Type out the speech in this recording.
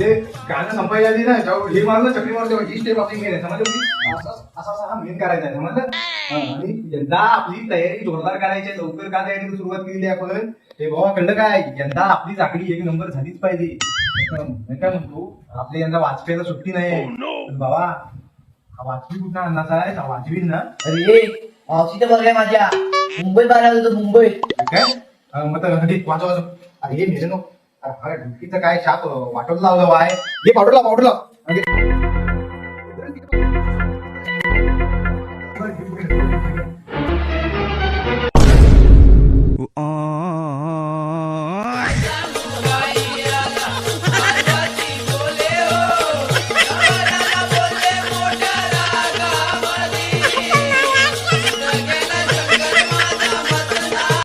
ते गाणं संपायला आधी ना जेव्हा हे मारलं चकरी मारते ही स्टेप आपली मेन आहे. समजलं की असा असा हा मेन करायचा आहे समजलं? आणि यंदा आपली तयारी जोरदार करायची. लवकर का तयारी सुरुवात केली आपण? हे बाबा कळलं काय? यंदा आपली चाकडी एक नंबर झालीच पाहिजे. काय म्हणतो आपल्या यंदा वाचवायला सुट्टी नाही बाबा हा वाचवी कुठला अंदाज आहे? हा वाचवीन ना? अरे मावशी तर बघाय माझ्या. मुंबईत बाहेर होतो मुंबईत काय मग वाचव अरे हे मेरे नो. ढुकीचं काय शाप वाटून लावलं बाय हे पावडर लाव पावडर लाव म्हणजे